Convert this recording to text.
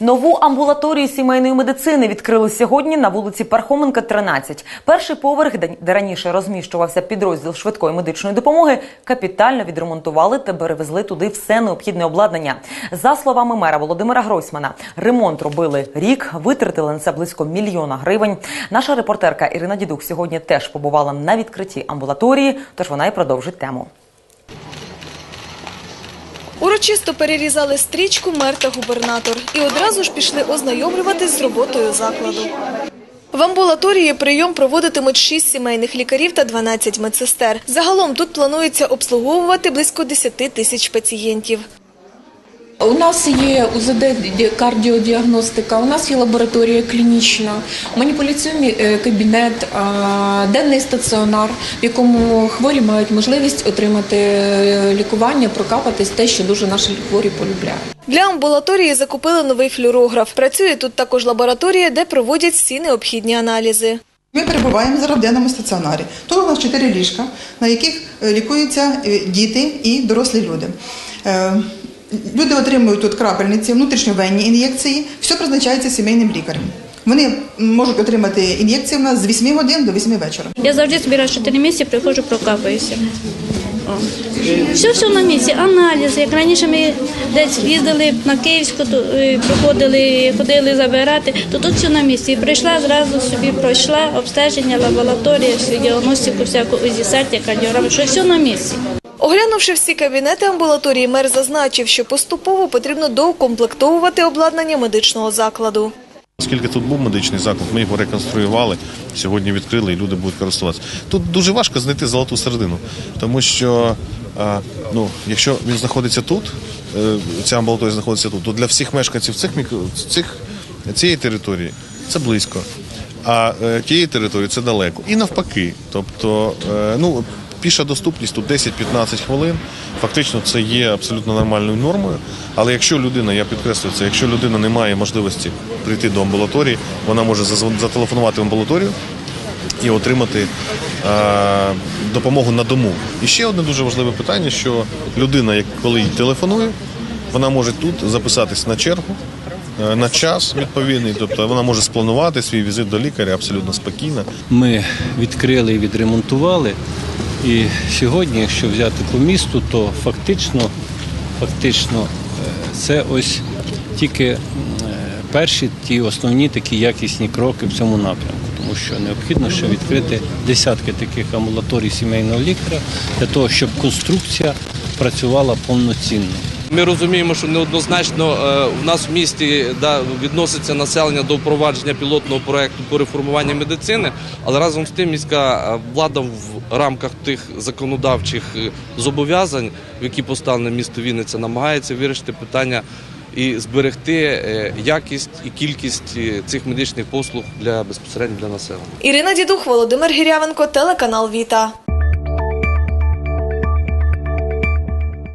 Нову амбулаторію сімейної медицини відкрили сьогодні на вулиці Пархоменка, 13. Перший поверх, де раніше розміщувався підрозділ швидкої медичної допомоги, капітально відремонтували та перевезли туди все необхідне обладнання. За словами мера Володимира Гройсмана, ремонт робили рік, витратили на це близько мільйона гривень. Наша репортерка Ірина Дідух сьогодні теж побувала на відкритті амбулаторії, тож вона і продовжить тему. Урочисто перерізали стрічку мер та губернатор і одразу ж пішли ознайомлюватись з роботою закладу. В амбулаторії прийом проводитимуть 6 сімейних лікарів та 12 медсестер. Загалом тут планується обслуговувати близько 10 тисяч пацієнтів. У нас є УЗД кардіодіагностика, у нас є лабораторія клінічна, маніпуляційний е, кабінет, денний стаціонар, в якому хворі мають можливість отримати е, лікування, прокапатись те, що дуже наші хворі полюбляють. Для амбулаторії закупили новий флюорограф. Працює тут також лабораторія, де проводять всі необхідні аналізи. Ми перебуваємо зараз в денному стаціонарі. Тут у нас чотири ліжка, на яких е, лікуються діти і дорослі люди. Люди отримують тут крапельниці, внутрішньовенні ін'єкції. Все призначається сімейним лікарем. Вони можуть отримати ін'єкції у нас з 8 годин до 8 вечора. Я завжди збираю 4 місяці, приходжу, прокапаюся. Все, все на місці, аналізи. Як раніше ми десь їздили на Київську, то, е, проходили, ходили забирати, то тут все на місці. І прийшла, зразу собі пройшла обстеження, лабораторія, діагностику, всяку УЗІ-серті, кардіограму, що все на місці. Оглянувши всі кабінети амбулаторії, мер зазначив, що поступово потрібно доукомплектовувати обладнання медичного закладу. Оскільки тут був медичний заклад, ми його реконструювали, сьогодні відкрили і люди будуть користуватися. Тут дуже важко знайти золоту середину, тому що ну, якщо він знаходиться тут, е, ця амбулаторія знаходиться тут, то для всіх мешканців цих, мікро- цих, цієї території це близько, а е, тієї території це далеко. І навпаки. Тобто, е, ну, піша доступність тут 10-15 хвилин. Фактично це є абсолютно нормальною нормою. Але якщо людина, я підкреслюю це, якщо людина не має можливості прийти до амбулаторії, вона може зателефонувати в амбулаторію і отримати е, допомогу на дому. І ще одне дуже важливе питання, що людина, як коли їй телефонує, вона може тут записатись на чергу. е, На час відповідний, тобто вона може спланувати свій візит до лікаря абсолютно спокійно. ми відкрили і відремонтували. І сьогодні, якщо взяти по місту, то фактично, фактично е, це ось тільки е, перші ті основні такі якісні кроки в цьому напрямку, тому що необхідно ще відкрити десятки таких амбулаторій сімейного лікаря для того, щоб конструкція працювала повноцінно. Ми розуміємо, що неоднозначно е, в нас в місті відноситься населення до впровадження пілотного проекту по реформуванню медицини, але разом з тим міська е, влада в рамках тих законодавчих е, зобов'язань, в які поставлене місто Вінниця, намагається вирішити питання і зберегти якість і кількість цих медичних послуг для безпосередньо для населення. Ірина Дідух, Володимир Гірявенко, телеканал Віта.